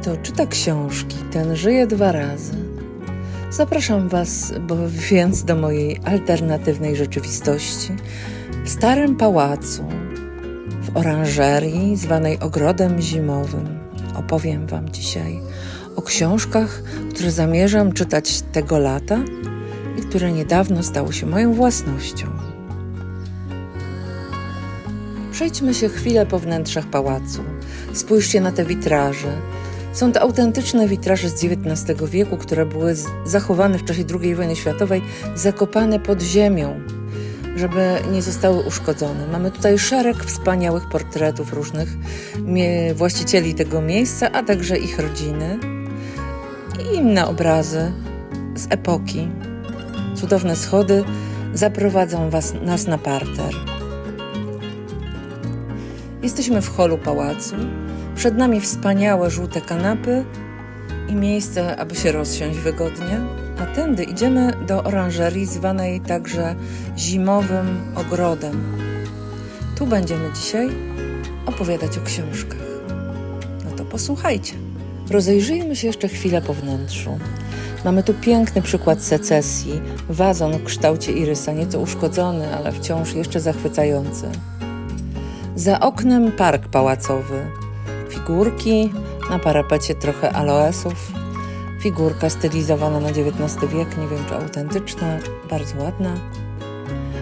Kto czyta książki, ten żyje dwa razy. Zapraszam Was więc do mojej alternatywnej rzeczywistości w starym pałacu, w oranżerii zwanej ogrodem zimowym. Opowiem Wam dzisiaj o książkach, które zamierzam czytać tego lata i które niedawno stały się moją własnością. Przejdźmy się chwilę po wnętrzach pałacu. Spójrzcie na te witraże. Są to autentyczne witraże z XIX wieku, które były zachowane w czasie II wojny światowej, zakopane pod ziemią, żeby nie zostały uszkodzone. Mamy tutaj szereg wspaniałych portretów różnych właścicieli tego miejsca, a także ich rodziny i inne obrazy z epoki. Cudowne schody zaprowadzą was, nas na parter. Jesteśmy w holu pałacu. Przed nami wspaniałe żółte kanapy i miejsce, aby się rozsiąść wygodnie. A tędy idziemy do oranżerii, zwanej także zimowym ogrodem. Tu będziemy dzisiaj opowiadać o książkach. No to posłuchajcie. Rozejrzyjmy się jeszcze chwilę po wnętrzu. Mamy tu piękny przykład secesji, wazon w kształcie irysa, nieco uszkodzony, ale wciąż jeszcze zachwycający. Za oknem park pałacowy. Figurki, na parapecie trochę aloesów. Figurka stylizowana na XIX wiek, nie wiem czy autentyczna, bardzo ładna.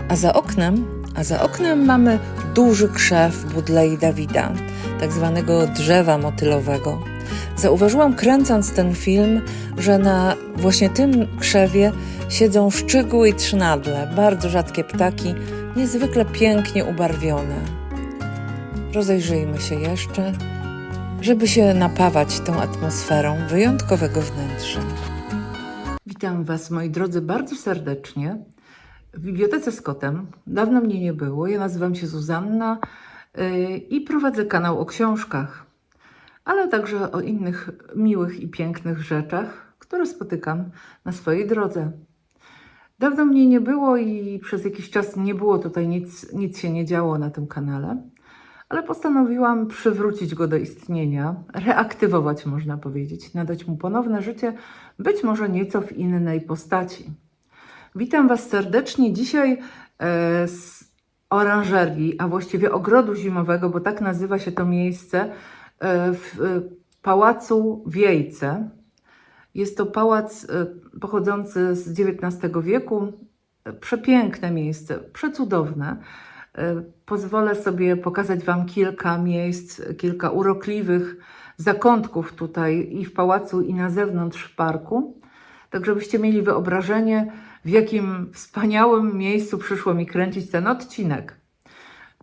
A za oknem, a za oknem mamy duży krzew Budlei Dawida, tak zwanego drzewa motylowego. Zauważyłam kręcąc ten film, że na właśnie tym krzewie siedzą szczygły i trzynadle, bardzo rzadkie ptaki, niezwykle pięknie ubarwione. Rozejrzyjmy się jeszcze, żeby się napawać tą atmosferą wyjątkowego wnętrza. Witam Was, moi drodzy, bardzo serdecznie w Bibliotece z Kotem. Dawno mnie nie było. Ja nazywam się Zuzanna yy, i prowadzę kanał o książkach, ale także o innych miłych i pięknych rzeczach, które spotykam na swojej drodze. Dawno mnie nie było i przez jakiś czas nie było tutaj nic, nic się nie działo na tym kanale, ale postanowiłam przywrócić go do istnienia, reaktywować, można powiedzieć, nadać mu ponowne życie, być może nieco w innej postaci. Witam Was serdecznie dzisiaj e, z oranżerii, a właściwie ogrodu zimowego, bo tak nazywa się to miejsce e, w e, pałacu Wiejce. Jest to pałac pochodzący z XIX wieku. Przepiękne miejsce, przecudowne. Pozwolę sobie pokazać Wam kilka miejsc, kilka urokliwych zakątków tutaj i w pałacu, i na zewnątrz w parku, tak żebyście mieli wyobrażenie, w jakim wspaniałym miejscu przyszło mi kręcić ten odcinek.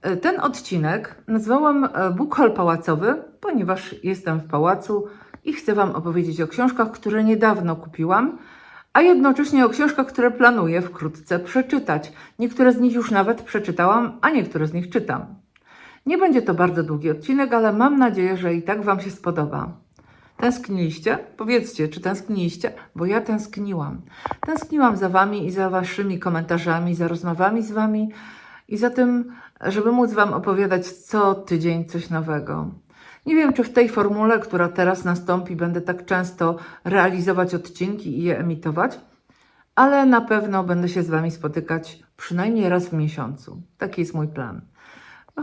E, Ten odcinek nazwałam e, Bukhol Pałacowy, ponieważ jestem w pałacu i chcę Wam opowiedzieć o książkach, które niedawno kupiłam, a jednocześnie o książkach, które planuję wkrótce przeczytać. Niektóre z nich już nawet przeczytałam, a niektóre z nich czytam. Nie będzie to bardzo długi odcinek, ale mam nadzieję, że i tak Wam się spodoba. Tęskniliście? Powiedzcie, czy tęskniliście? Bo ja tęskniłam. Tęskniłam za Wami i za Waszymi komentarzami, za rozmowami z Wami i za tym, żeby móc Wam opowiadać co tydzień coś nowego. Nie wiem, czy w tej formule, która teraz nastąpi, będę tak często realizować odcinki i je emitować, ale na pewno będę się z Wami spotykać przynajmniej raz w miesiącu. Taki jest mój plan.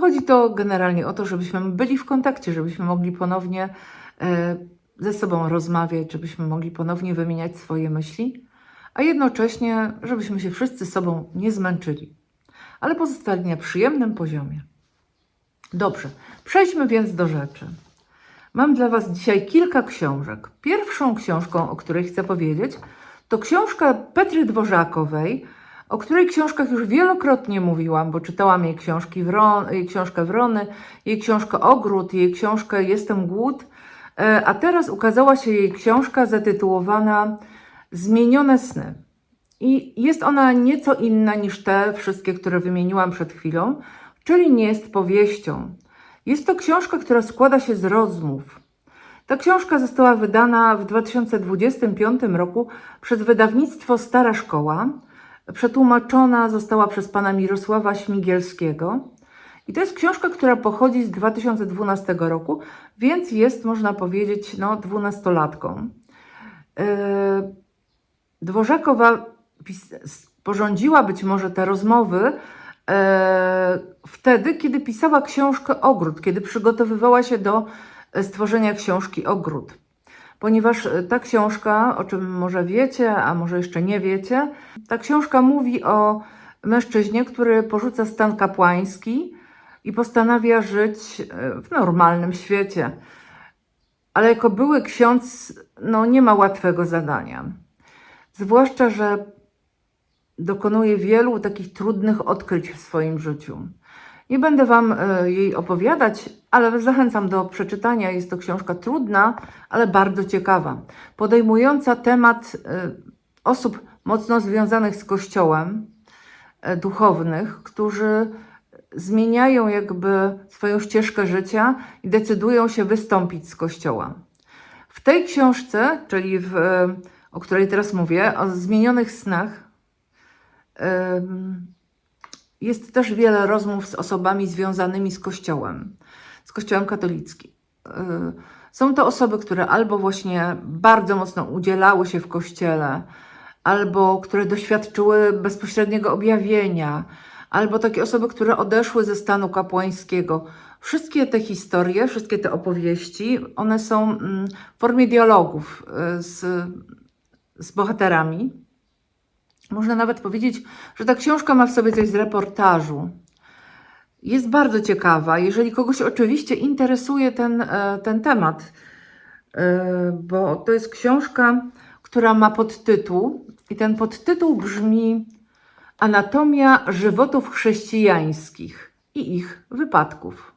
Chodzi to generalnie o to, żebyśmy byli w kontakcie, żebyśmy mogli ponownie e, ze sobą rozmawiać, żebyśmy mogli ponownie wymieniać swoje myśli, a jednocześnie, żebyśmy się wszyscy sobą nie zmęczyli, ale pozostali na przyjemnym poziomie. Dobrze, przejdźmy więc do rzeczy. Mam dla Was dzisiaj kilka książek. Pierwszą książką, o której chcę powiedzieć, to książka Petry Dworzakowej, o której książkach już wielokrotnie mówiłam, bo czytałam jej, książki Wron, jej książkę Wrony, jej książkę Ogród, jej książkę Jestem Głód, e, a teraz ukazała się jej książka zatytułowana Zmienione sny. I jest ona nieco inna niż te wszystkie, które wymieniłam przed chwilą, czyli nie jest powieścią. Jest to książka, która składa się z rozmów. Ta książka została wydana w 2025 roku przez wydawnictwo Stara Szkoła. Przetłumaczona została przez pana Mirosława Śmigielskiego I to jest książka, która pochodzi z 2012 roku, więc jest, można powiedzieć, no, dwunastolatką. Yy, Dworzakowa sporządziła być może te rozmowy e, wtedy, kiedy pisała książkę Ogród, kiedy przygotowywała się do e, stworzenia książki Ogród. Ponieważ e, ta książka, o czym może wiecie, a może jeszcze nie wiecie, ta książka mówi o mężczyźnie, który porzuca stan kapłański i postanawia żyć e, w normalnym świecie. Ale jako były ksiądz, no nie ma łatwego zadania. Zwłaszcza, że dokonuje wielu takich trudnych odkryć w swoim życiu. Nie będę Wam e, jej opowiadać, ale zachęcam do przeczytania. Jest to książka trudna, ale bardzo ciekawa, podejmująca temat e, osób mocno związanych z Kościołem, e, duchownych, którzy zmieniają jakby swoją ścieżkę życia i decydują się wystąpić z Kościoła. W tej książce, czyli w, o której teraz mówię, o zmienionych snach, jest też wiele rozmów z osobami związanymi z Kościołem, z Kościołem katolickim. Y, Są to osoby, które albo właśnie bardzo mocno udzielały się w Kościele, albo które doświadczyły bezpośredniego objawienia, albo takie osoby, które odeszły ze stanu kapłańskiego. Wszystkie te historie, wszystkie te opowieści, one są mm, w formie dialogów y, z, z bohaterami. Można nawet powiedzieć, że ta książka ma w sobie coś z reportażu. Jest bardzo ciekawa, jeżeli kogoś oczywiście interesuje ten, e, ten temat, e, bo to jest książka, która ma podtytuł, i ten podtytuł brzmi Anatomia żywotów chrześcijańskich i ich wypadków.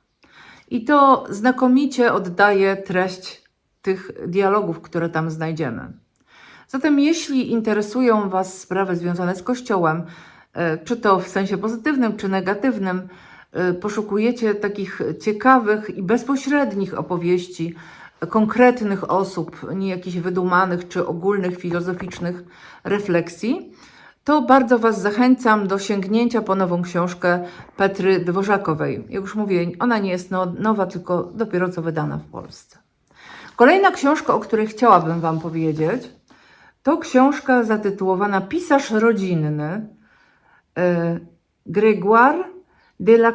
I to znakomicie oddaje treść tych dialogów, które tam znajdziemy. Zatem, jeśli interesują Was sprawy związane z Kościołem, e, czy to w sensie pozytywnym, czy negatywnym, e, poszukujecie takich ciekawych i bezpośrednich opowieści konkretnych osób, nie jakichś wydumanych czy ogólnych filozoficznych refleksji, to bardzo Was zachęcam do sięgnięcia po nową książkę Petry Dworzakowej. Jak już mówię, ona nie jest no- nowa, tylko dopiero co wydana w Polsce. Kolejna książka, o której chciałabym Wam powiedzieć, to książka zatytułowana Pisarz rodzinny. e, Grégoire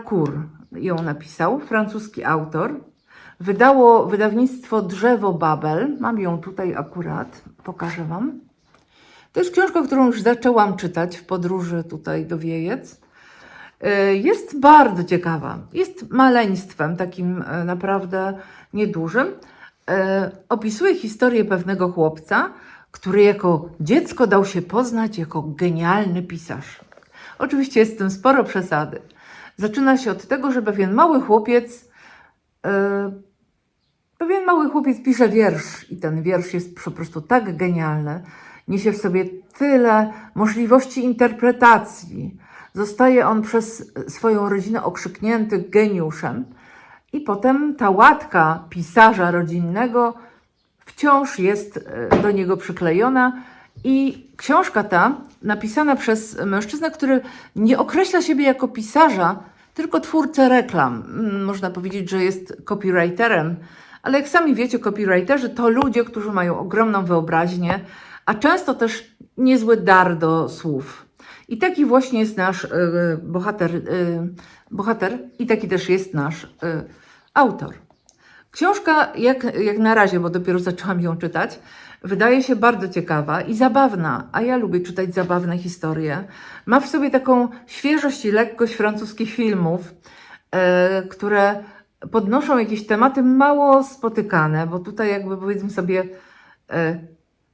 Cour ją napisał, francuski autor. Wydało wydawnictwo Drzewo Babel. Mam ją tutaj akurat, pokażę Wam. To jest książka, którą już zaczęłam czytać w podróży tutaj do Wiejec. E, Jest bardzo ciekawa. Jest maleństwem, takim e, naprawdę niedużym. Opisuje historię pewnego chłopca, który jako dziecko dał się poznać jako genialny pisarz. Oczywiście jest w tym sporo przesady. Zaczyna się od tego, że pewien mały chłopiec, e, pewien mały chłopiec pisze wiersz i ten wiersz jest po prostu tak genialny, niesie w sobie tyle możliwości interpretacji. Zostaje on przez swoją rodzinę okrzyknięty geniuszem. I potem ta łatka pisarza rodzinnego wciąż jest e, do niego przyklejona. I książka ta, napisana przez mężczyznę, który nie określa siebie jako pisarza, tylko twórcę reklam. Mm, Można powiedzieć, że jest copywriterem, ale jak sami wiecie, copywriterzy to ludzie, którzy mają ogromną wyobraźnię, a często też niezły dar do słów. I taki właśnie jest nasz e, bohater, e, bohater, i taki też jest nasz autor. Książka, jak, jak na razie, bo dopiero zaczęłam ją czytać, wydaje się bardzo ciekawa i zabawna, a ja lubię czytać zabawne historie. Ma w sobie taką świeżość i lekkość francuskich filmów, e, które podnoszą jakieś tematy mało spotykane, bo tutaj jakby powiedzmy sobie e,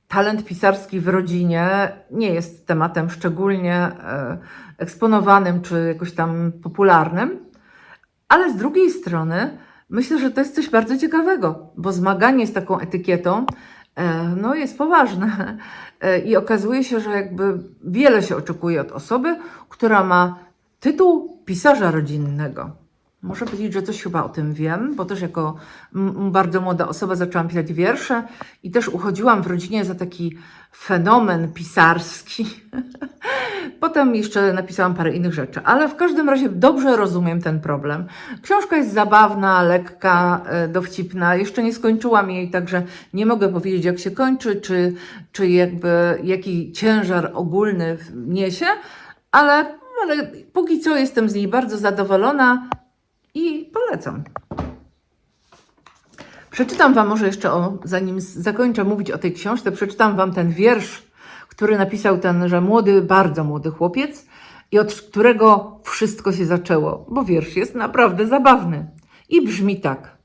talent pisarski w rodzinie nie jest tematem szczególnie e, eksponowanym czy jakoś tam popularnym, ale z drugiej strony myślę, że to jest coś bardzo ciekawego, bo zmaganie z taką etykietą e, no, jest poważne. E, I okazuje się, że jakby wiele się oczekuje od osoby, która ma tytuł pisarza rodzinnego. Muszę powiedzieć, że coś chyba o tym wiem, bo też jako bardzo młoda osoba zaczęłam pisać wiersze i też uchodziłam w rodzinie za taki fenomen pisarski. Potem jeszcze napisałam parę innych rzeczy, ale w każdym razie dobrze rozumiem ten problem. Książka jest zabawna, lekka, e, dowcipna. Jeszcze nie skończyłam jej, także nie mogę powiedzieć, jak się kończy, czy, czy jakby jaki ciężar ogólny niesie, ale, ale póki co jestem z niej bardzo zadowolona i polecam. Przeczytam Wam może jeszcze o, zanim zakończę mówić o tej książce, przeczytam Wam ten wiersz, który napisał ten, że młody, bardzo młody chłopiec i od którego wszystko się zaczęło, bo wiersz jest naprawdę zabawny. I brzmi tak.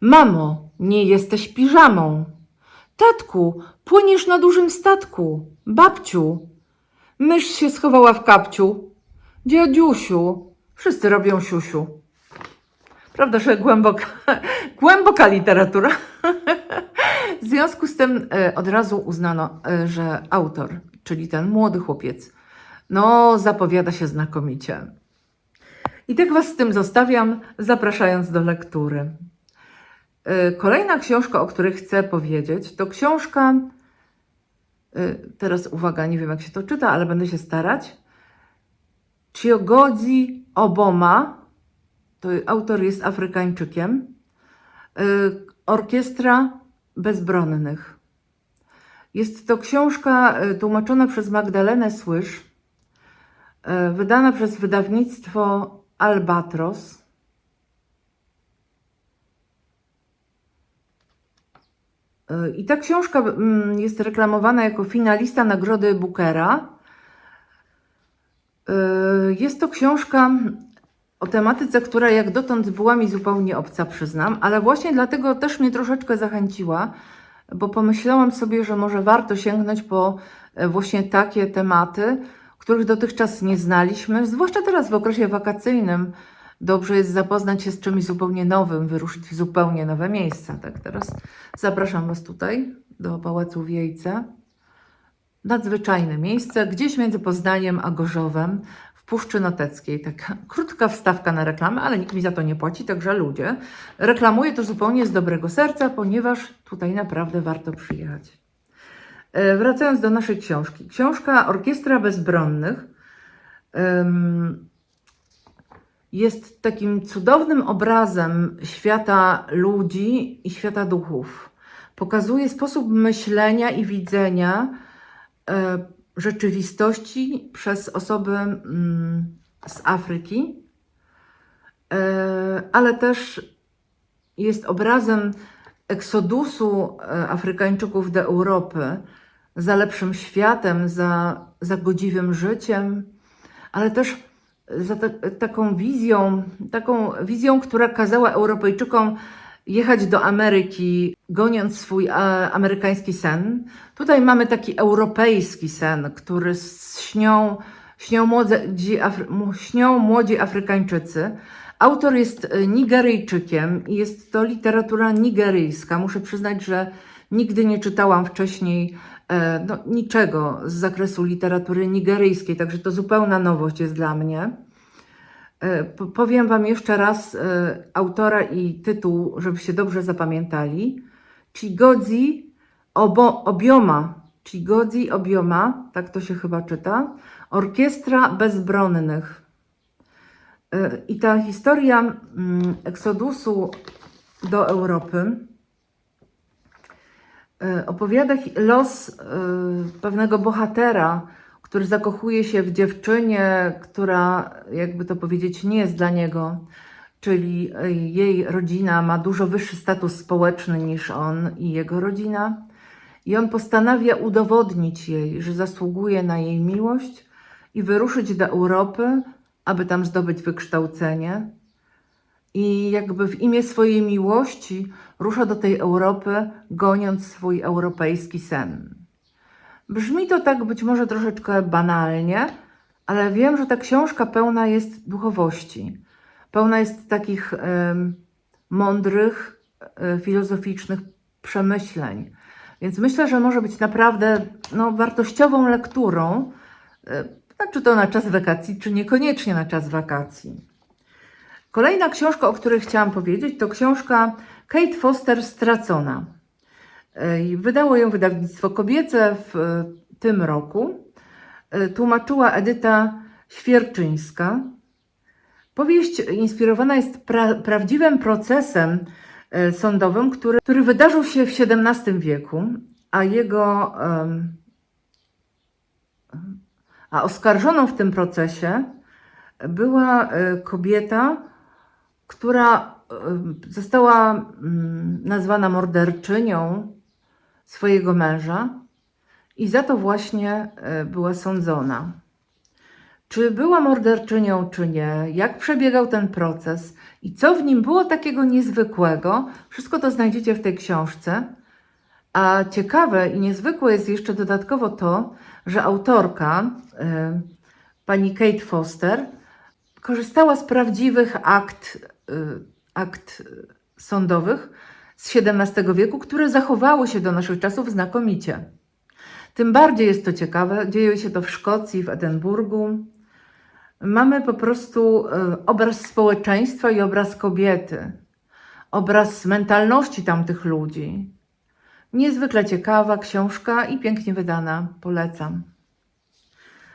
Mamo, nie jesteś piżamą. Tatku, płyniesz na dużym statku. Babciu, mysz się schowała w kapciu. Dziadziusiu, wszyscy robią siusiu. Prawda, że głęboka, głęboka literatura. W związku z tym e, od razu uznano, e, że autor, czyli ten młody chłopiec, no zapowiada się znakomicie. I tak Was z tym zostawiam, zapraszając do lektury. E, Kolejna książka, o której chcę powiedzieć, to książka. Teraz uwaga, nie wiem jak się to czyta, ale będę się starać. Chiogodzi Oboma, to autor jest Afrykańczykiem. Y, Orkiestra Bezbronnych. Jest to książka y, tłumaczona przez Magdalenę Słysz, y, wydana przez wydawnictwo Albatros. I ta książka mm, jest reklamowana jako finalista Nagrody Bookera. Jest to książka o tematyce, która jak dotąd była mi zupełnie obca, przyznam, ale właśnie dlatego też mnie troszeczkę zachęciła, bo pomyślałam sobie, że może warto sięgnąć po e, właśnie takie tematy, których dotychczas nie znaliśmy, zwłaszcza teraz w okresie wakacyjnym. Dobrze jest zapoznać się z czymś zupełnie nowym, wyruszyć w zupełnie nowe miejsca. Tak, teraz zapraszam Was tutaj do Pałacu Wiejce nadzwyczajne miejsce, gdzieś między Poznaniem a Gorzowem, Puszczy Noteckiej. Taka krótka wstawka na reklamę, ale nikt mi za to nie płaci, także ludzie. Reklamuję to zupełnie z dobrego serca, ponieważ tutaj naprawdę warto przyjechać. E, Wracając do naszej książki. Książka Orkiestra Bezbronnych jest takim cudownym obrazem świata ludzi i świata duchów. Pokazuje sposób myślenia i widzenia e, rzeczywistości przez osoby mm, z Afryki, e, ale też jest obrazem eksodusu e, Afrykańczyków do Europy za lepszym światem, za, za godziwym życiem, ale też za ta, taką wizją, taką wizją, która kazała Europejczykom jechać do Ameryki, goniąc swój e, amerykański sen. Tutaj mamy taki europejski sen, który śnią, śnią, młodzi, Afry, śnią młodzi Afrykańczycy. Autor jest e, Nigeryjczykiem i jest to literatura nigeryjska. Muszę przyznać, że nigdy nie czytałam wcześniej e, no, niczego z zakresu literatury nigeryjskiej, także to zupełna nowość jest dla mnie. E, po- Powiem Wam jeszcze raz e, autora i tytuł, żebyście dobrze zapamiętali. Chigodzi Obioma. Chigodzi Obioma, tak to się chyba czyta. Orkiestra Bezbronnych. E, I ta historia mm, eksodusu do Europy opowiada los pewnego bohatera, który zakochuje się w dziewczynie, która, jakby to powiedzieć, nie jest dla niego. Czyli jej rodzina ma dużo wyższy status społeczny niż on i jego rodzina. I on postanawia udowodnić jej, że zasługuje na jej miłość i wyruszyć do Europy, aby tam zdobyć wykształcenie. I jakby w imię swojej miłości rusza do tej Europy, goniąc swój europejski sen. Brzmi to tak być może troszeczkę banalnie, ale wiem, że ta książka pełna jest duchowości. Pełna jest takich em, mądrych, e, filozoficznych przemyśleń. Więc myślę, że może być naprawdę no, wartościową lekturą, a czy to na czas wakacji, czy niekoniecznie na czas wakacji. Kolejna książka, o której chciałam powiedzieć, to książka Kate Foster Stracona. Wydało ją wydawnictwo kobiece w e, tym roku. E, Tłumaczyła Edyta Świerczyńska. Powieść inspirowana jest pra prawdziwym procesem e, sądowym, który, który wydarzył się w XVII wieku, a jego a oskarżoną w tym procesie była kobieta, która została mm, nazwana morderczynią swojego męża i za to właśnie e, była sądzona. Czy była morderczynią, czy nie, jak przebiegał ten proces i co w nim było takiego niezwykłego, wszystko to znajdziecie w tej książce. A ciekawe i niezwykłe jest jeszcze dodatkowo to, że autorka, e, pani Kate Foster, korzystała z prawdziwych akt, y, akt sądowych z XVII wieku, które zachowały się do naszych czasów znakomicie. Tym bardziej jest to ciekawe, dzieje się to w Szkocji, w Edynburgu. Mamy po prostu y, obraz społeczeństwa i obraz kobiety, obraz mentalności tamtych ludzi. Niezwykle ciekawa książka i pięknie wydana, polecam.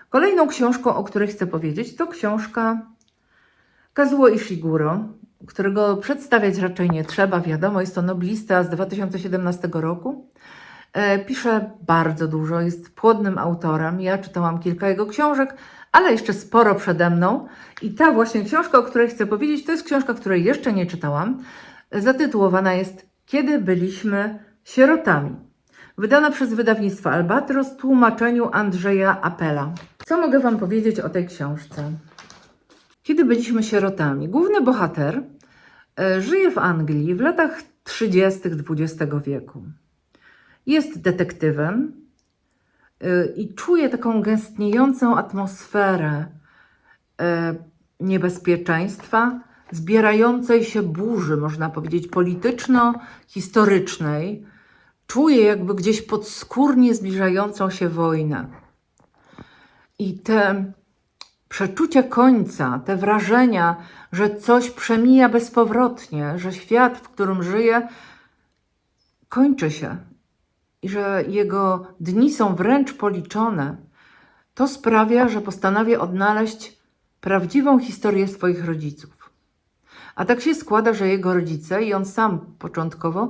Kolejną książką, o której chcę powiedzieć, to książka Kazuo Ishiguro, którego przedstawiać raczej nie trzeba, wiadomo, jest to noblista z 2017 roku. E, Pisze bardzo dużo, jest płodnym autorem. Ja czytałam kilka jego książek, ale jeszcze sporo przede mną. I ta właśnie książka, o której chcę powiedzieć, to jest książka, której jeszcze nie czytałam. Zatytułowana jest Kiedy byliśmy sierotami. Wydana przez wydawnictwo Albatros w tłumaczeniu Andrzeja Apela. Co mogę Wam powiedzieć o tej książce? Kiedy byliśmy sierotami, główny bohater żyje w Anglii w latach 30. XX wieku. Jest detektywem e, i czuje taką gęstniejącą atmosferę e, niebezpieczeństwa, zbierającej się burzy, można powiedzieć, polityczno-historycznej. Czuje jakby gdzieś podskórnie zbliżającą się wojnę. I te przeczucie końca, te wrażenia, że coś przemija bezpowrotnie, że świat, w którym żyje, kończy się i że jego dni są wręcz policzone, to sprawia, że postanawia odnaleźć prawdziwą historię swoich rodziców. A tak się składa, że jego rodzice i on sam początkowo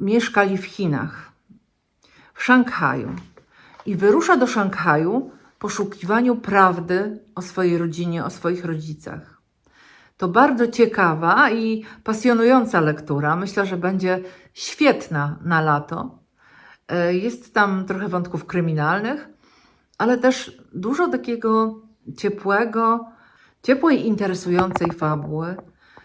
mieszkali w Chinach, w Szanghaju. I wyrusza do Szanghaju poszukiwaniu prawdy o swojej rodzinie, o swoich rodzicach. To bardzo ciekawa i pasjonująca lektura. Myślę, że będzie świetna na lato. E, Jest tam trochę wątków kryminalnych, ale też dużo takiego ciepłego, ciepłej, interesującej fabuły,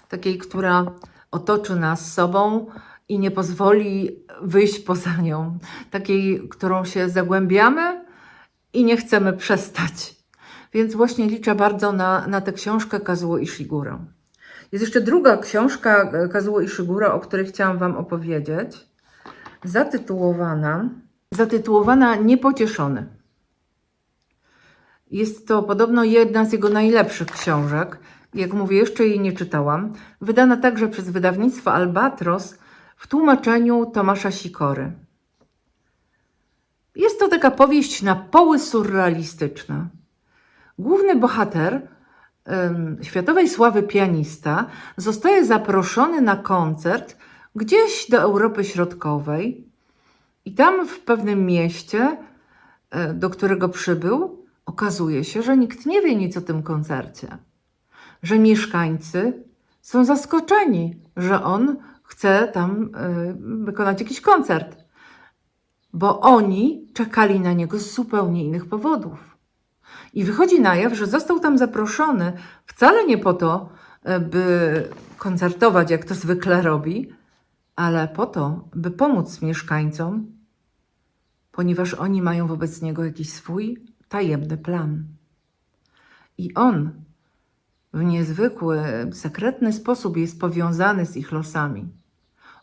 takiej, która otoczy nas sobą i nie pozwoli wyjść poza nią, takiej, którą się zagłębiamy i nie chcemy przestać. Więc właśnie liczę bardzo na, na tę książkę Kazuo Ishiguro. Jest jeszcze druga książka e, Kazuo Ishiguro, o której chciałam Wam opowiedzieć, zatytułowana, zatytułowana Niepocieszony. Jest to podobno jedna z jego najlepszych książek. Jak mówię, jeszcze jej nie czytałam. Wydana także przez wydawnictwo Albatros w tłumaczeniu Tomasza Sikory. Jest to taka powieść na poły surrealistyczna. Główny bohater, światowej sławy pianista, zostaje zaproszony na koncert gdzieś do Europy Środkowej i tam w pewnym mieście, e, do którego przybył, okazuje się, że nikt nie wie nic o tym koncercie. Że mieszkańcy są zaskoczeni, że on chce tam y, wykonać jakiś koncert, bo oni czekali na niego z zupełnie innych powodów. I wychodzi na jaw, że został tam zaproszony wcale nie po to, y, by koncertować, jak to zwykle robi, ale po to, by pomóc mieszkańcom, ponieważ oni mają wobec niego jakiś swój tajemny plan. I on w niezwykły, sekretny sposób jest powiązany z ich losami,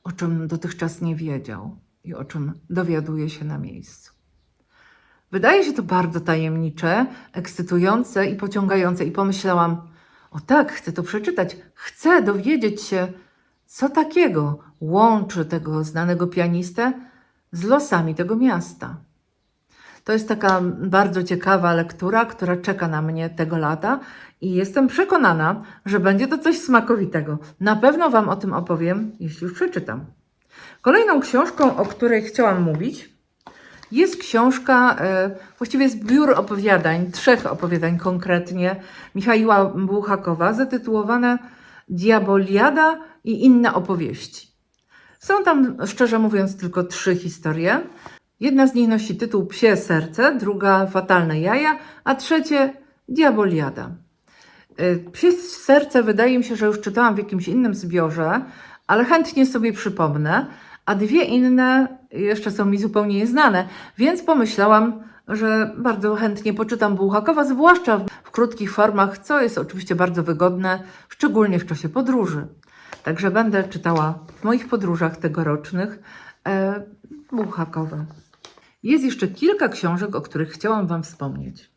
o czym dotychczas nie wiedział i o czym dowiaduje się na miejscu. Wydaje się to bardzo tajemnicze, ekscytujące i pociągające, i pomyślałam, O tak, chcę to przeczytać. Chcę dowiedzieć się, co takiego łączy tego znanego pianistę z losami tego miasta. To jest taka bardzo ciekawa lektura, która czeka na mnie tego lata i jestem przekonana, że będzie to coś smakowitego. Na pewno Wam o tym opowiem, jeśli już przeczytam. Kolejną książką, o której chciałam mówić, jest książka, e, właściwie zbiór opowiadań, trzech opowiadań konkretnie, Michaiła Buchakowa, zatytułowane Diaboliada i inne opowieści. Są tam, szczerze mówiąc, tylko trzy historie. Jedna z nich nosi tytuł Psie serce, druga Fatalne jaja, a trzecie Diaboliada. Y, Psie serce wydaje mi się, że już czytałam w jakimś innym zbiorze, ale chętnie sobie przypomnę, a dwie inne jeszcze są mi zupełnie nieznane, więc pomyślałam, że bardzo chętnie poczytam Bułhakowa, zwłaszcza w krótkich formach, co jest oczywiście bardzo wygodne, szczególnie w czasie podróży. Także będę czytała w moich podróżach tegorocznych e, Bułhakowa. Jest jeszcze kilka książek, o których chciałam Wam wspomnieć.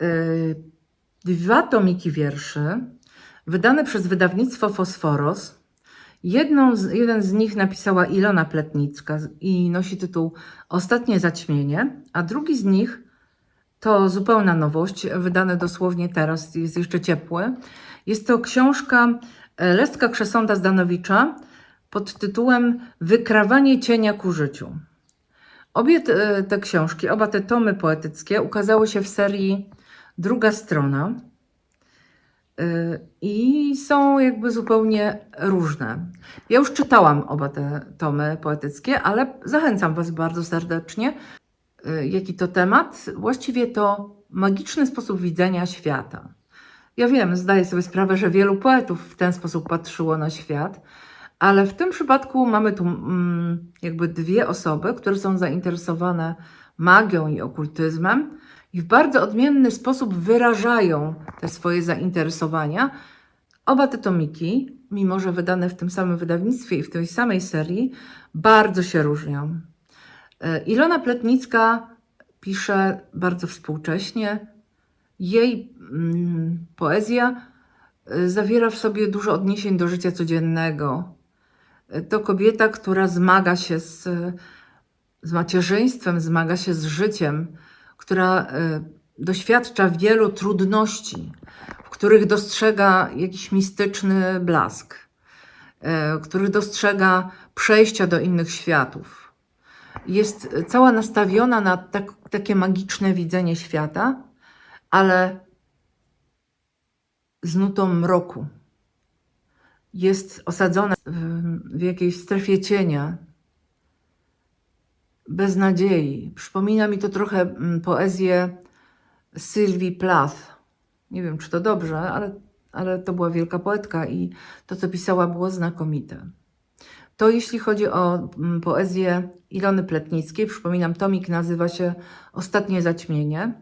Yy, Dwa tomiki wierszy, wydane przez wydawnictwo Fosforos. Jedną z, jeden z nich napisała Ilona Pletnicka i nosi tytuł Ostatnie zaćmienie, a drugi z nich to zupełna nowość, wydane dosłownie teraz, jest jeszcze ciepły. Jest to książka e, Lestka Krzesąda Zdanowicza pod tytułem Wykrawanie cienia ku życiu. Obie te, te książki, oba te tomy poetyckie ukazały się w serii Druga Strona i są jakby zupełnie różne. Ja już czytałam oba te tomy poetyckie, ale zachęcam Was bardzo serdecznie. Y, Jaki to temat? Właściwie to magiczny sposób widzenia świata. Ja wiem, zdaję sobie sprawę, że wielu poetów w ten sposób patrzyło na świat, ale w tym przypadku mamy tu mm, jakby dwie osoby, które są zainteresowane magią i okultyzmem i w bardzo odmienny sposób wyrażają te swoje zainteresowania. Oba te tomiki, mimo że wydane w tym samym wydawnictwie i w tej samej serii, bardzo się różnią. E, Ilona Pletnicka pisze bardzo współcześnie. Jej mm, poezja y, zawiera w sobie dużo odniesień do życia codziennego. Y, To kobieta, która zmaga się z, z macierzyństwem, zmaga się z życiem, która y, doświadcza wielu trudności, w których dostrzega jakiś mistyczny blask, w których dostrzega przejścia do innych światów. Jest cała nastawiona na tak, takie magiczne widzenie świata, ale z nutą mroku. Jest osadzona w- w jakiejś strefie cienia, bez nadziei. Przypomina mi to trochę mm, poezję Sylwii Plath. Nie wiem, czy to dobrze, ale, ale to była wielka poetka i to, co pisała, było znakomite. To jeśli chodzi o mm, poezję Ilony Pletnickiej, przypominam, tomik nazywa się Ostatnie zaćmienie.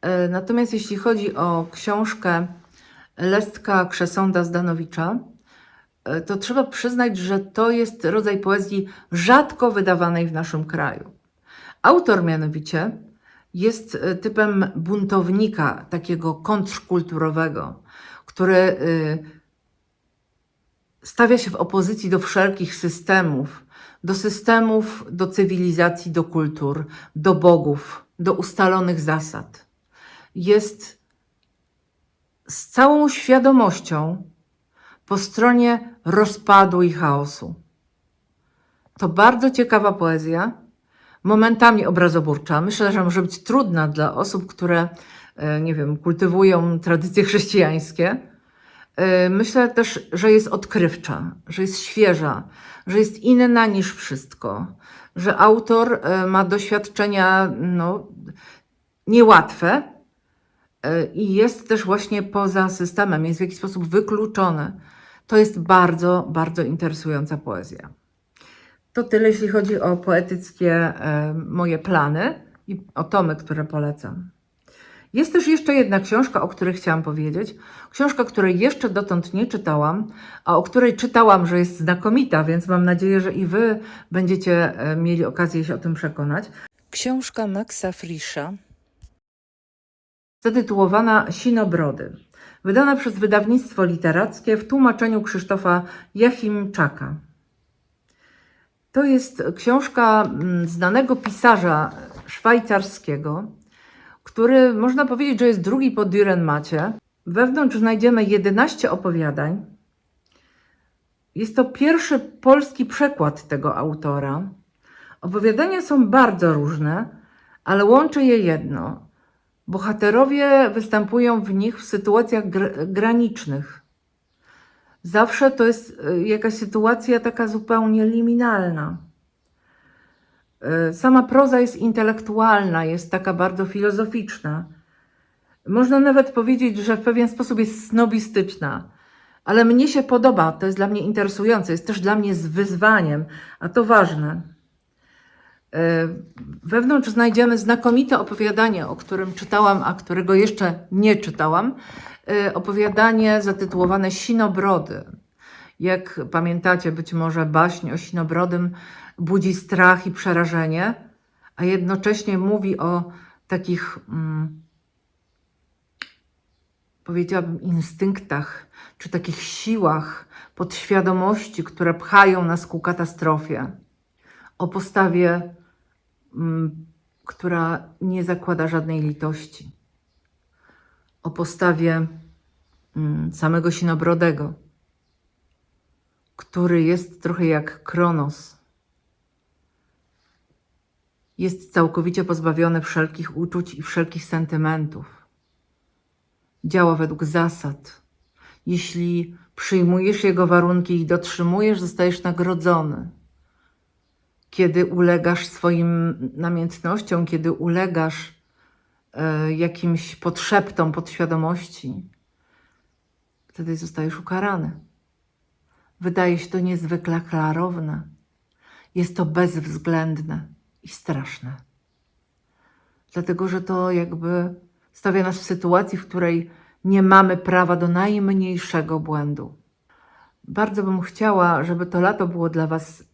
E, Natomiast jeśli chodzi o książkę Lestka Krzesąda Zdanowicza, to trzeba przyznać, że to jest rodzaj poezji rzadko wydawanej w naszym kraju. Autor mianowicie jest e, typem buntownika, takiego kontrkulturowego, który y, stawia się w opozycji do wszelkich systemów, do systemów, do cywilizacji, do kultur, do bogów, do ustalonych zasad. Jest z całą świadomością po stronie rozpadu i chaosu. To bardzo ciekawa poezja, momentami obrazoburcza. Myślę, że może być trudna dla osób, które, e, nie wiem, kultywują tradycje chrześcijańskie. E, Myślę też, że jest odkrywcza, że jest świeża, że jest inna niż wszystko, że autor e, ma doświadczenia no, niełatwe i jest też właśnie poza systemem, jest w jakiś sposób wykluczony. To jest bardzo, bardzo interesująca poezja. To tyle, jeśli chodzi o poetyckie e, moje plany i o tomy, które polecam. Jest też jeszcze jedna książka, o której chciałam powiedzieć. Książka, której jeszcze dotąd nie czytałam, a o której czytałam, że jest znakomita, więc mam nadzieję, że i Wy będziecie e, mieli okazję się o tym przekonać. Książka Maxa Frisza zatytułowana Sinobrody, wydana przez wydawnictwo literackie w tłumaczeniu Krzysztofa Jachimczaka. To jest książka mm, znanego pisarza szwajcarskiego, który można powiedzieć, że jest drugi po Dürrenmacie. Wewnątrz znajdziemy 11 opowiadań. Jest to pierwszy polski przekład tego autora. Opowiadania są bardzo różne, ale łączy je jedno. Bohaterowie występują w nich w sytuacjach gr- granicznych. Zawsze to jest y, jakaś sytuacja taka zupełnie liminalna. Y, Sama proza jest intelektualna, jest taka bardzo filozoficzna. Można nawet powiedzieć, że w pewien sposób jest snobistyczna, ale mnie się podoba, to jest dla mnie interesujące, jest też dla mnie z wyzwaniem, a to ważne. Y, Wewnątrz znajdziemy znakomite opowiadanie, o którym czytałam, a którego jeszcze nie czytałam. Y, Opowiadanie zatytułowane Sinobrody. Jak pamiętacie, być może baśń o Sinobrodym budzi strach i przerażenie, a jednocześnie mówi o takich, mm, powiedziałabym, instynktach, czy takich siłach podświadomości, które pchają nas ku katastrofie. O postawie która nie zakłada żadnej litości. O postawie mm, samego Sinobrodego, który jest trochę jak Kronos. Jest całkowicie pozbawiony wszelkich uczuć i wszelkich sentymentów. Działa według zasad. Jeśli przyjmujesz jego warunki i dotrzymujesz, zostajesz nagrodzony kiedy ulegasz swoim namiętnościom, kiedy ulegasz e, jakimś podszeptom podświadomości, wtedy zostajesz ukarany. Wydaje się to niezwykle klarowne. Jest to bezwzględne i straszne. Dlatego, że to jakby stawia nas w sytuacji, w której nie mamy prawa do najmniejszego błędu. Bardzo bym chciała, żeby to lato było dla Was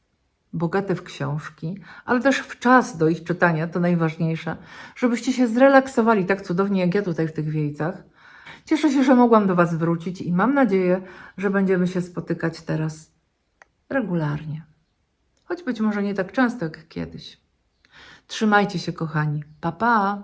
bogate w książki, ale też w czas do ich czytania, to najważniejsze, żebyście się zrelaksowali tak cudownie jak ja tutaj w tych wiejcach. Cieszę się, że mogłam do Was wrócić i mam nadzieję, że będziemy się spotykać teraz regularnie. Choć być może nie tak często jak kiedyś. Trzymajcie się, kochani. Pa, pa!